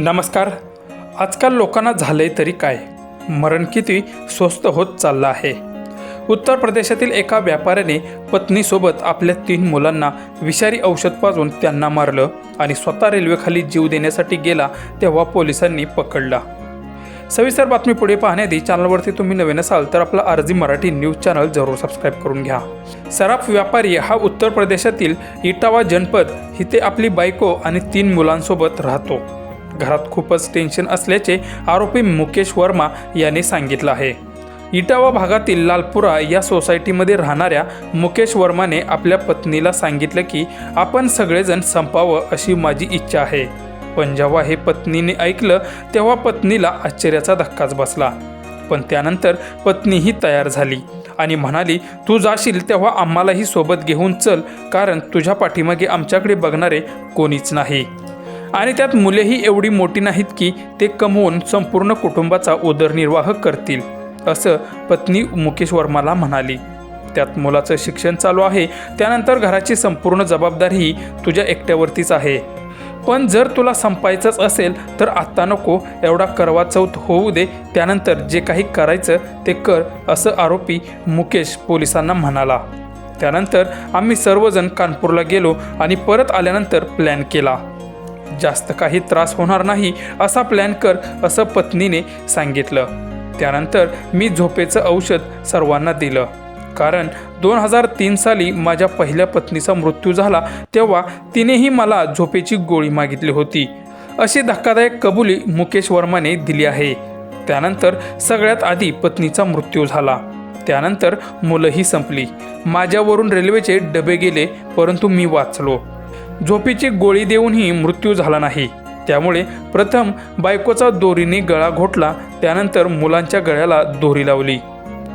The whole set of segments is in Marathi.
नमस्कार. आजकाल लोकांना झालंय तरी काय? मरण किती स्वस्त होत चाललं आहे. उत्तर प्रदेशातील एका व्यापाऱ्याने पत्नीसोबत आपल्या तीन मुलांना विषारी औषध पाजून त्यांना मारलं आणि स्वतः रेल्वेखाली जीव देण्यासाठी गेला तेव्हा पोलिसांनी पकडला. सविस्तर बातमी पुढे पाहण्याआधी चॅनलवरती तुम्ही नवीन असाल तर आपला आरजी मराठी न्यूज चॅनल जरूर सबस्क्राईब करून घ्या. सराफ व्यापारी हा उत्तर प्रदेशातील इटावा जनपद इथे आपली बायको आणि तीन मुलांसोबत राहतो. घरात खूपच टेन्शन असल्याचे आरोपी मुकेश वर्मा यांनी सांगितलं आहे. इटावा भागातील लालपुरा या सोसायटीमध्ये राहणाऱ्या मुकेश वर्माने आपल्या पत्नीला सांगितलं की आपण सगळेजण संपावं अशी माझी इच्छा आहे. पण जेव्हा हे पत्नीने ऐकलं तेव्हा पत्नीला आश्चर्याचा धक्काच बसला. पण त्यानंतर पत्नीही तयार झाली आणि म्हणाली तू जाशील तेव्हा आम्हालाही सोबत घेऊन चल कारण तुझ्या पाठीमागे आमच्याकडे बघणारे कोणीच नाही. आणि त्यात मुलेही एवढी मोठी नाहीत की ते कमवून संपूर्ण कुटुंबाचा उदरनिर्वाह करतील असं पत्नी मुकेश वर्माला म्हणाली. त्यात मुलाचं शिक्षण चालू आहे त्यानंतर घराची संपूर्ण जबाबदारीही तुझ्या एकट्यावरतीच आहे. पण जर तुला संपायचंच असेल तर आत्ता नको एवढा करवा चौथ होऊ दे त्यानंतर जे काही करायचं ते कर असं आरोपी मुकेश पोलिसांना म्हणाला. त्यानंतर आम्ही सर्वजण कानपूरला गेलो आणि परत आल्यानंतर प्लॅन केला. जास्त काही त्रास होणार नाही असा प्लॅन कर असं पत्नीने सांगितलं. त्यानंतर मी झोपेचं औषध सर्वांना दिलं. कारण दोन हजार तीन साली माझ्या पहिल्या पत्नीचा मृत्यू झाला तेव्हा तिनेही मला झोपेची गोळी मागितली होती. अशी धक्कादायक कबुली मुकेश वर्माने दिली आहे. त्यानंतर सगळ्यात आधी पत्नीचा मृत्यू झाला. त्यानंतर मुलंही संपली. माझ्यावरून रेल्वेचे डबे गेले परंतु मी वाचलो. झोपीची गोळी देऊनही मृत्यू झाला नाही. त्यामुळे प्रथम बायकोचा दोरीने गळा घोटला त्यानंतर मुलांच्या गळ्याला दोरी लावली.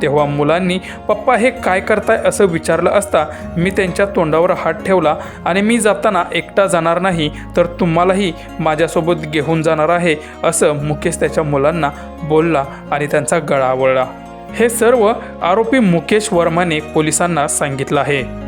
तेव्हा मुलांनी पप्पा हे काय करताय? असं विचारलं असता मी त्यांच्या तोंडावर हात ठेवला आणि मी जाताना एकटा जाणार नाही तर तुम्हालाही माझ्यासोबत घेऊन जाणार आहे असं मुकेश त्याच्या मुलांना बोलला आणि त्यांचा गळा आवळला. हे सर्व आरोपी मुकेश वर्माने पोलिसांना सांगितलं आहे.